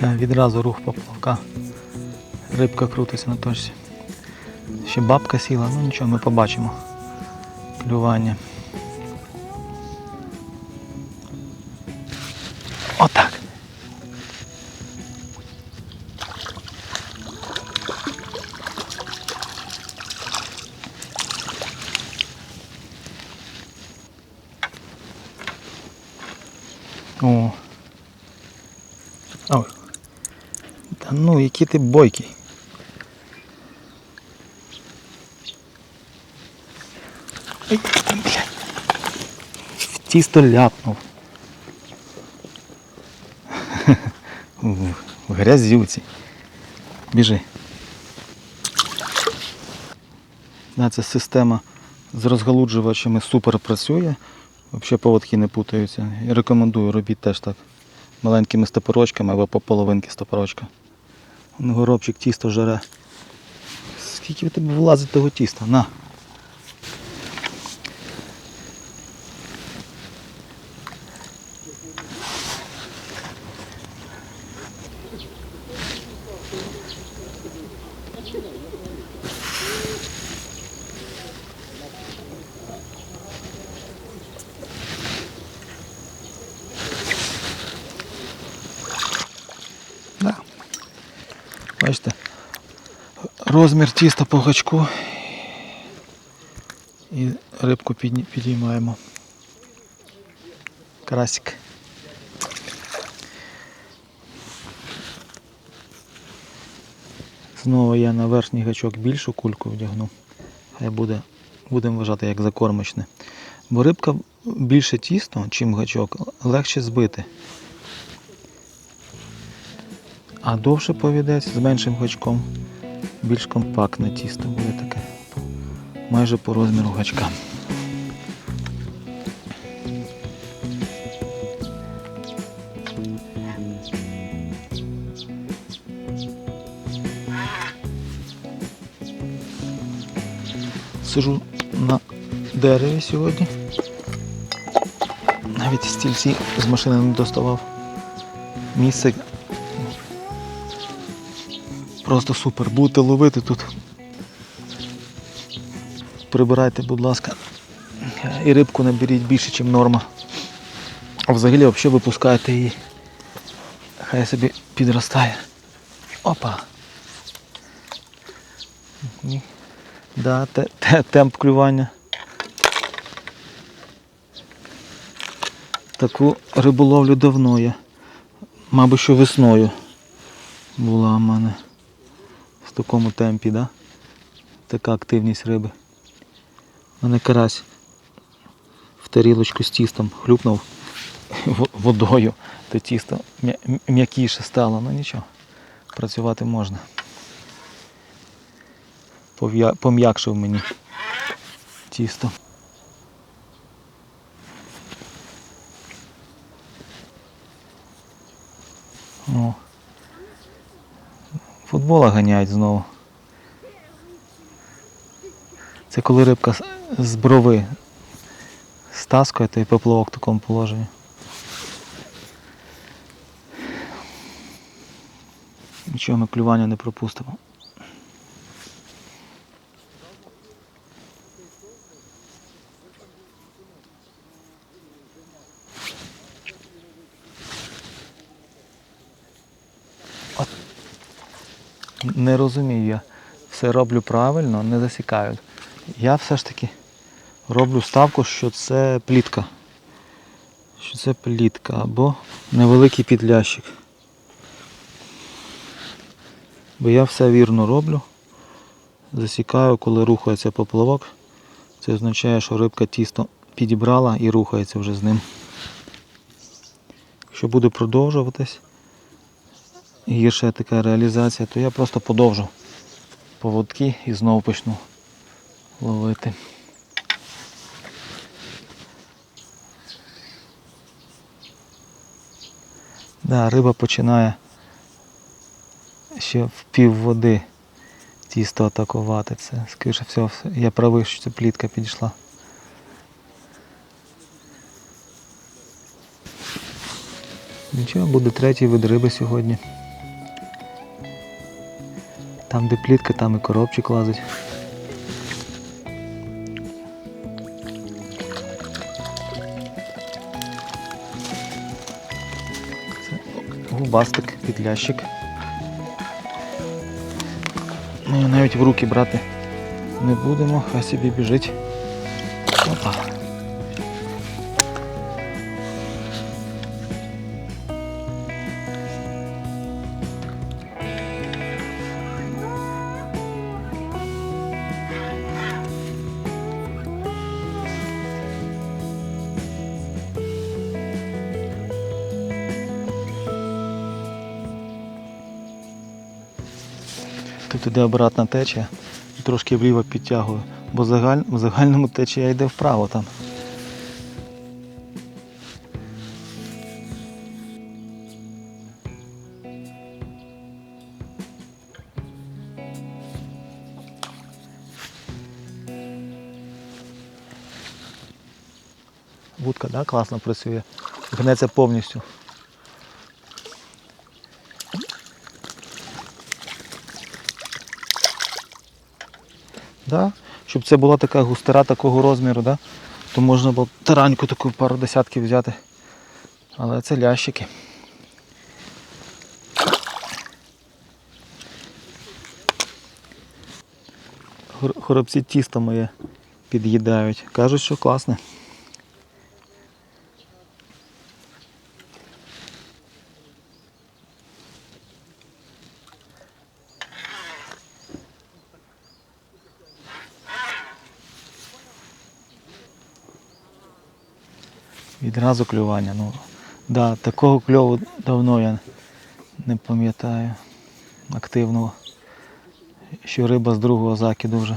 Да, відразу рух поплавка. Рибка крутиться на точці. Ще бабка сіла, ну нічого, ми побачимо. Клювання. Які ти бойкий. Блядь. В тісто ляпнув. В грязюці. Біжи. Да, ця система з розгалуджувачами супер працює. Взагалі поводки не путаються. І рекомендую, робіть теж так. Маленькими стопорочками або по половинки стопорочка. Вон Горобчик тісто жаре. Скільки в тебе влазить того тіста? На. Да. Бачите, розмір тіста по гачку і рибку підіймаємо. Карасик. Знову я на верхній гачок більшу кульку вдягну. Хай буде, будемо вважати як закормочне. Бо рибка більше тісто, чим гачок, легше збити. А довше повідець з меншим гачком більш компактне тісто буде таке. Майже по розміру гачка. Сижу на дереві сьогодні. Навіть стільці з машини не доставав. Місце Просто супер. Будете ловити тут. Прибирайте, будь ласка. І рибку наберіть більше, ніж норма. А взагалі взагалі випускайте її. Хай собі підростає. Опа. Да, те, те, темп клювання. Таку риболовлю давно я. Мабуть, що весною була в мене такому темпі, да? така активність риби. У мене карась в тарілочку з тістом хлюпнув водою, то тісто м'якіше стало, ну нічого, працювати можна. Пом'якшив мені тісто. О. Футбола ганяють знову. Це коли рибка з- брови стаскує, то і поплавок в такому положенні. Нічого ми клювання не пропустимо. Не розумію я. Все роблю правильно, не засікають. Я все ж таки роблю ставку, що це плітка. Що це плітка або невеликий підлящик. Бо я все вірно роблю. Засікаю, коли рухається поплавок. Це означає, що рибка тісто підібрала і рухається вже з ним. Якщо буде продовжуватись, гірша така реалізація, то я просто подовжу поводки і знову почну ловити. Да, риба починає ще в пів води тісто атакувати. Це, скоріше всього, я правий, що це плітка підійшла. Нічого, буде третій вид риби сьогодні. Там, де плітка, там і коробчик лазить. Це губастик, підлящик. Ми навіть в руки брати не будемо, хай собі біжить. Іде обратна течія, і трошки вліво підтягую, бо в загальному течія йде вправо там. Вудка, да, класно працює. Гнеться повністю. Да? Щоб це була така густера такого розміру, да? то можна було тараньку таку пару десятків взяти. Але це лящики. Хоробці тісто моє під'їдають. Кажуть, що класне. Відразу клювання. Ну, да, такого кльову давно я не пам'ятаю активного. Що риба з другого закиду вже.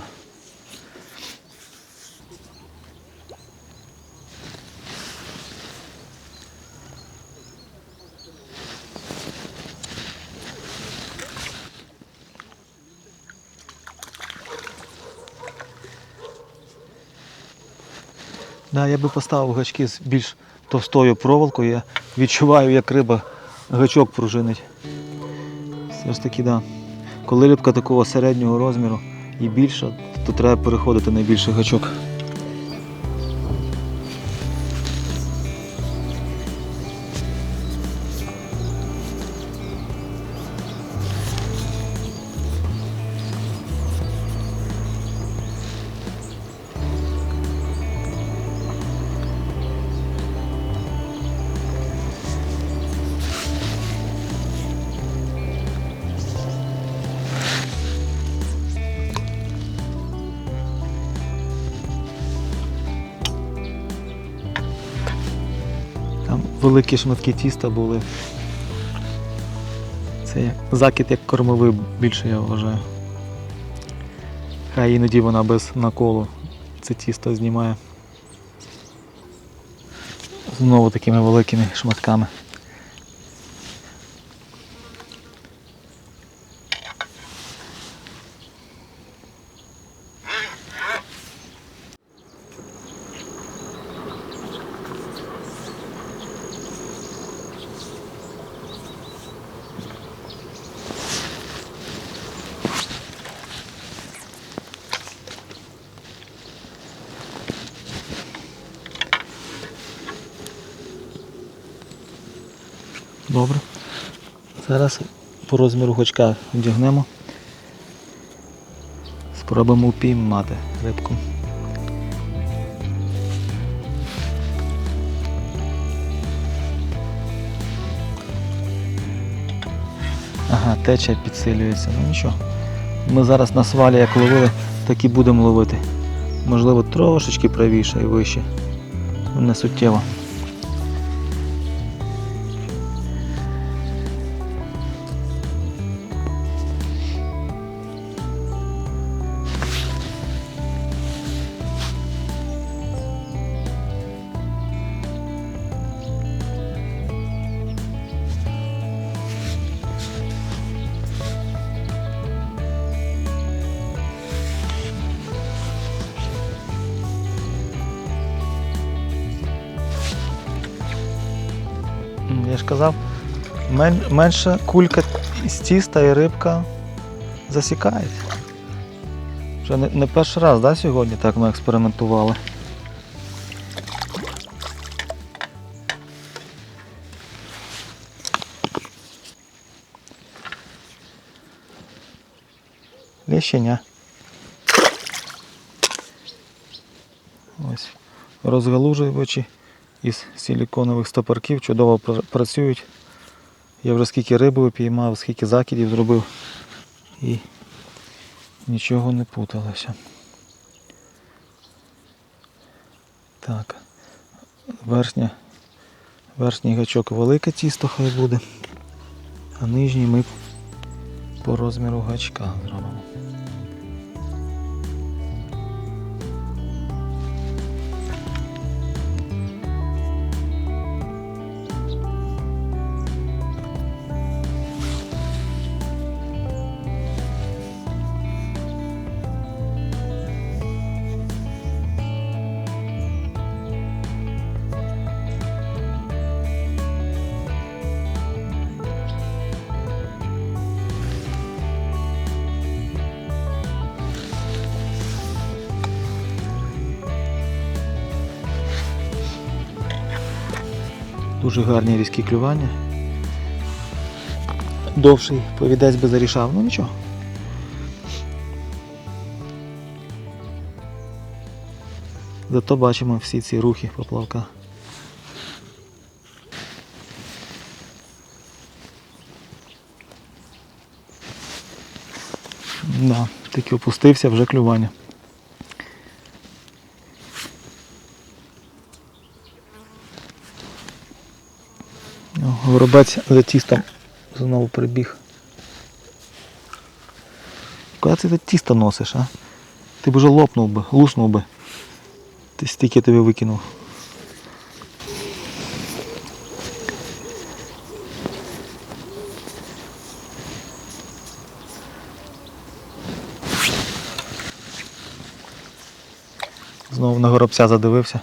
Да, я би поставив гачки з більш товстою проволокою. Я відчуваю, як риба гачок пружинить. Все ж таки, да. Коли рибка такого середнього розміру і більша, то треба переходити на більший гачок. Великі шматки тіста були. Це як закид як кормовий більше я вважаю. Хай іноді вона без наколу це тісто знімає. Знову такими великими шматками. Добре. Зараз по розміру гачка вдягнемо. Спробуємо упіймати рибку. Ага, течія підсилюється. Ну нічого. Ми зараз на свалі як ловили, так і будемо ловити. Можливо, трошечки правіше і вище. Не суттєво. Казав, мен, менша кулька з тіста і рибка засікається. Вже не, не перший раз, да, сьогодні так ми експериментували. Лещеня. Ось розгалужувачі із силіконових стопорків чудово працюють. Я вже скільки риби випіймав, скільки закидів зробив і нічого не путалося. Так. Верхня, верхній гачок велике тісто хай буде, а нижній ми по розміру гачка зробимо. Дуже гарні різкі клювання. Довший повідець би зарішав, ну нічого. Зато бачимо всі ці рухи поплавка. Да, тільки опустився вже клювання. О, Горобець за тістом знову прибіг. Куди ти тісто носиш, а? Ти б вже лопнув би, луснув би. Ти стільки тобі викинув. Знову на горобця задивився.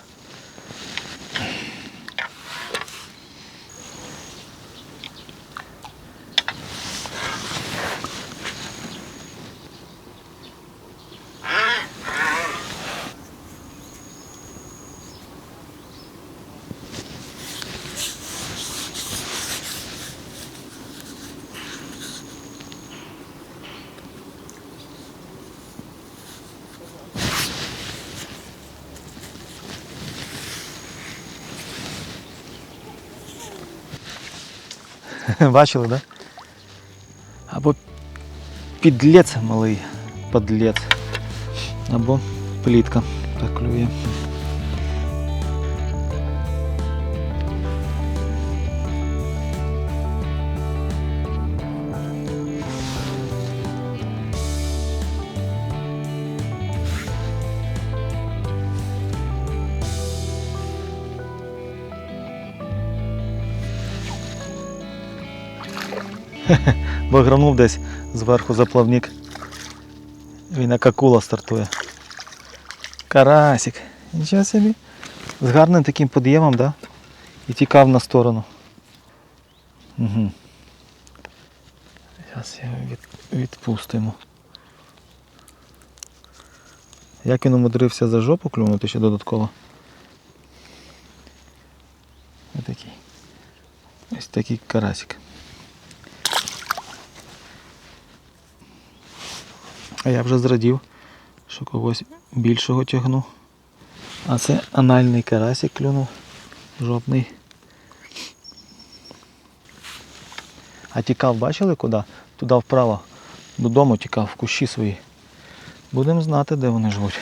Бачили, да? Або підлець малий, подлець. Або плітка так клює. Багранув десь зверху заплавник. Він як акула стартує. Карасик. Нічого собі. З гарним таким під'ємом, да? І тікав на сторону. Угу. Зараз його від, відпустимо. Як він умудрився за жопу клюнути ще додатково. Ось такий. Ось такий карасик. А я вже зрадів, що когось більшого тягну. А це анальний карасик клюнув. Жопний. А тікав, бачили куди? Туди вправо. Додому тікав, в кущі свої. Будемо знати, де вони живуть.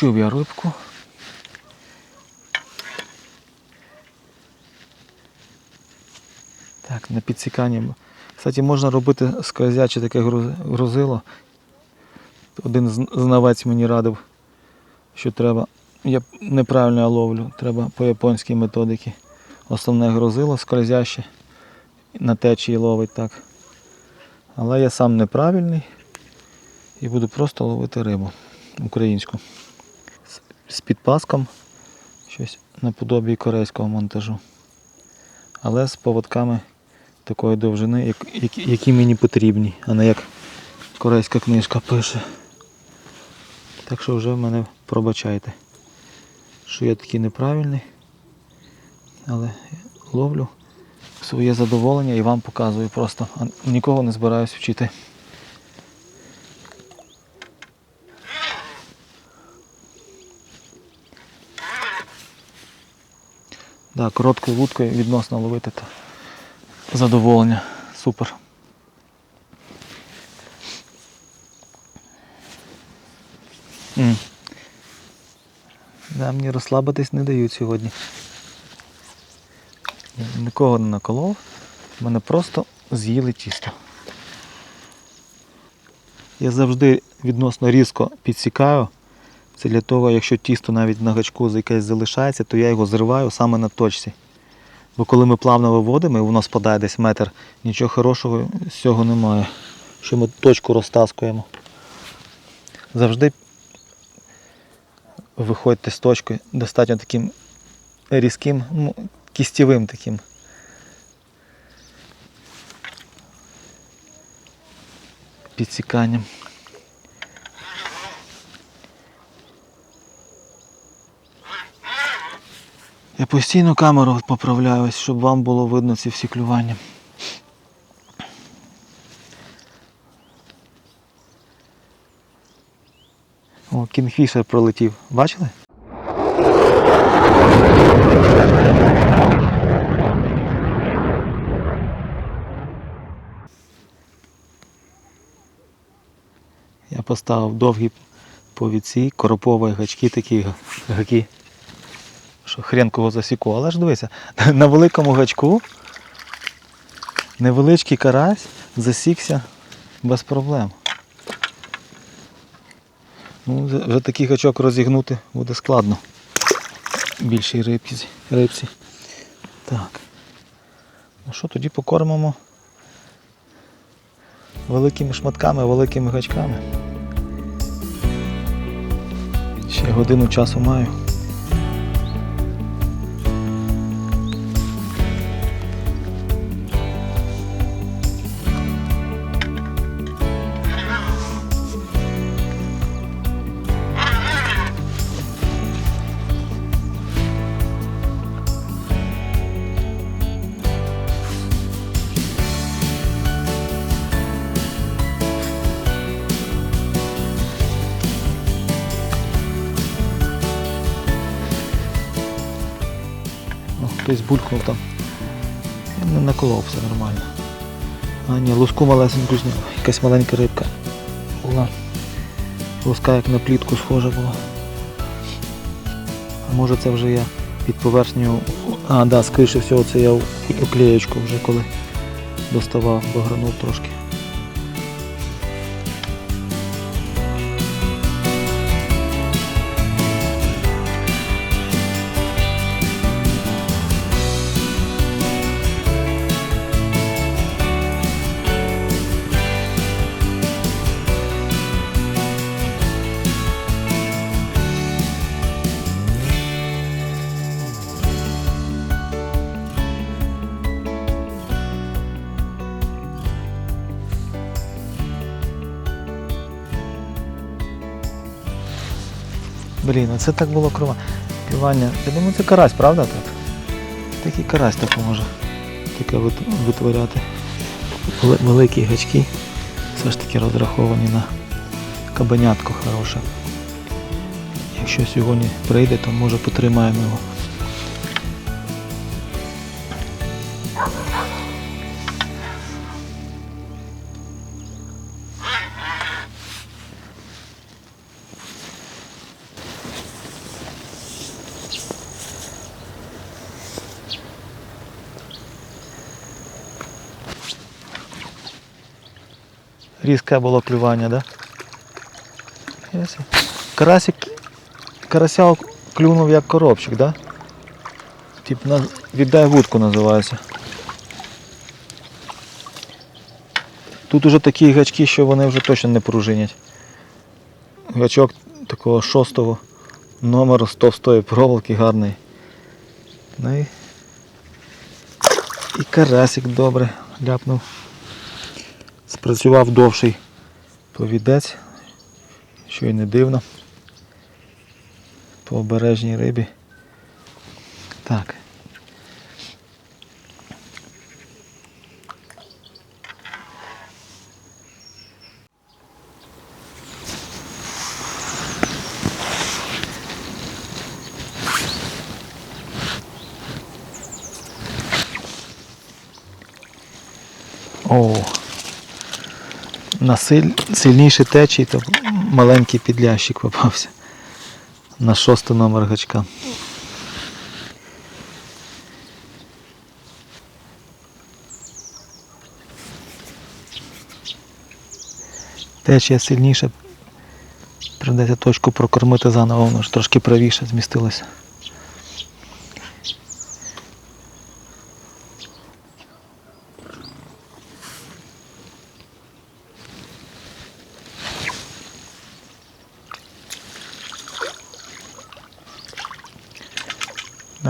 Почув я рибку. Так, на підсіканні Кстати, можна робити скользяче таке грузило. Один знавець мені радив, що треба. Я неправильно ловлю, треба по японській методиці. Основне грузило скользяще, на течії ловить так. Але я сам неправильний і буду просто ловити рибу українську. З- підпаском щось наподобі корейського монтажу. Але з поводками такої довжини, як- які, які мені потрібні, а не як корейська книжка пише. Так що вже в мене пробачайте, що я такий неправильний. Але ловлю своє задоволення і вам показую просто. Нікого не збираюсь вчити. Да, короткою вудкою відносно ловити то задоволення. Супер. М. Да, мені розслабитись не дають сьогодні. Нікого не наколов. Мене просто з'їли тісто. Я завжди відносно різко підсікаю. Це для того, якщо тісто навіть на гачку якесь залишається, то я його зриваю саме на точці. Бо коли ми плавно виводимо і воно спадає десь метр, нічого хорошого з цього немає. Що ми точку розтаскуємо. Завжди виходьте з точки достатньо таким різким, ну, кістєвим таким. Підсіканням. Я постійно камеру поправляю, щоб вам було видно ці всі клювання. О, кінгфішер пролетів. Бачили? Я поставив довгі повідці, коропові гачки такі га- гаки що хрен кого засіку. Але ж дивися, на великому гачку невеличкий карась засікся без проблем. Ну, вже- такий гачок розігнути буде складно. Більшій рибці. рибці. Так. Ну що, тоді покормимо великими шматками, великими гачками. Ще годину часу маю. О, булькнув там. Не наколов, все нормально. А ні, луску малесеньку зняв. Якась маленька рибка була. Луска як на плітку схожа була. А може це вже я під поверхню... А, да, скоріше всього це я оклеєчку вже коли доставав, бо гранув трошки. Блін, оце так було крова. Півання. Я думаю, це карась, правда так? Такий карась так може таке витворяти. Великі гачки все ж таки розраховані на кабанятку хороше. Якщо сьогодні прийде, то може потримаємо його. Різке було клювання, да? Карасик, карася клюнув як коробчик, да? Тип на, віддай вудку називається. Тут уже такі гачки, що вони вже точно не пружинять. Гачок такого шостого номеру з товстої проволоки гарний. Ну і, і карасик добре ляпнув. Спрацював довший повідець, що й не дивно. По обережній рибі. Так. О, на силь, сильніший течій, то маленький підлящик попався. На шостий номер гачка. Течія сильніша. Придеться точку прокормити заново, воно ж трошки правіше змістилося.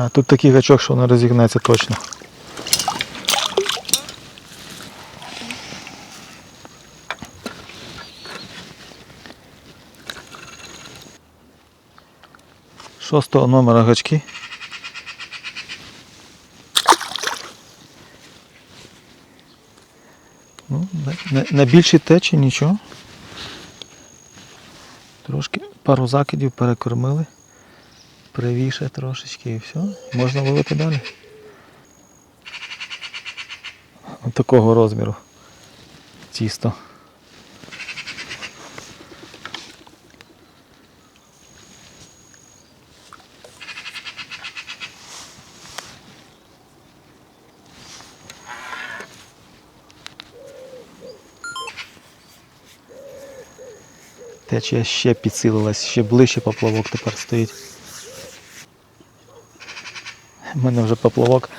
Да, тут такий гачок, що воно розігнеться точно. Шостого номера гачки. Ну, на, на більшій течі нічого. Трошки пару закидів перекормили. Правіше трошечки і все. Можна ловити далі. От такого розміру. Тісто. Течія ще підсилилась, ще ближче поплавок тепер стоїть. У мене вже поплавок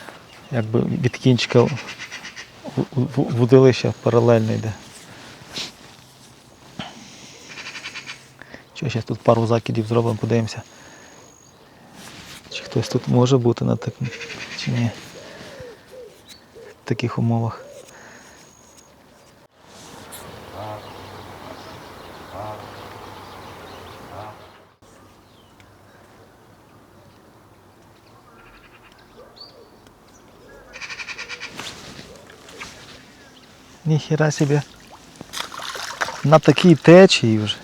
якби від кінчика вудилища паралельно йде. Що, зараз тут пару закидів зробимо, подивимося. Чи хтось тут може бути на такому, чи ні. В таких умовах. Ніхіра себе. На такій течії вже.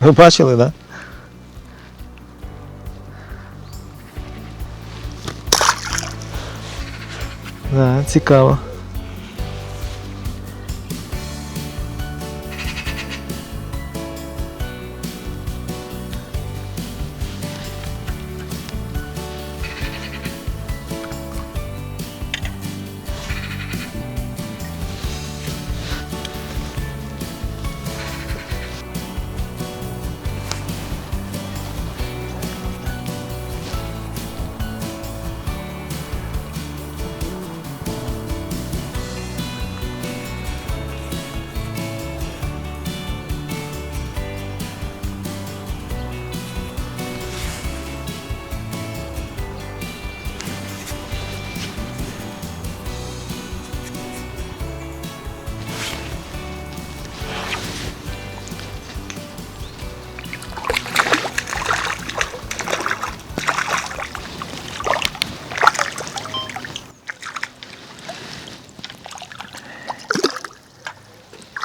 Ви бачили, так? Да? Да, цікаво.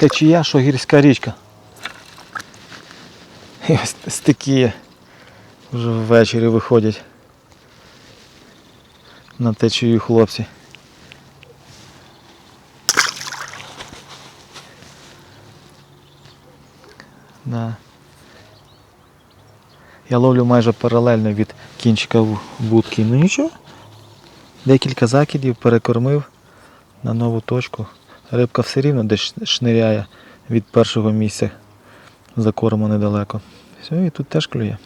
Течія, що гірська річка. І ось такі вже ввечері виходять на течію хлопці. Да. Я ловлю майже паралельно від кінчика вудки. Ну нічого. Декілька закидів перекормив. на нову точку. Рибка все рівно десь шниряє від першого місця за корму недалеко. Все, і тут теж клює.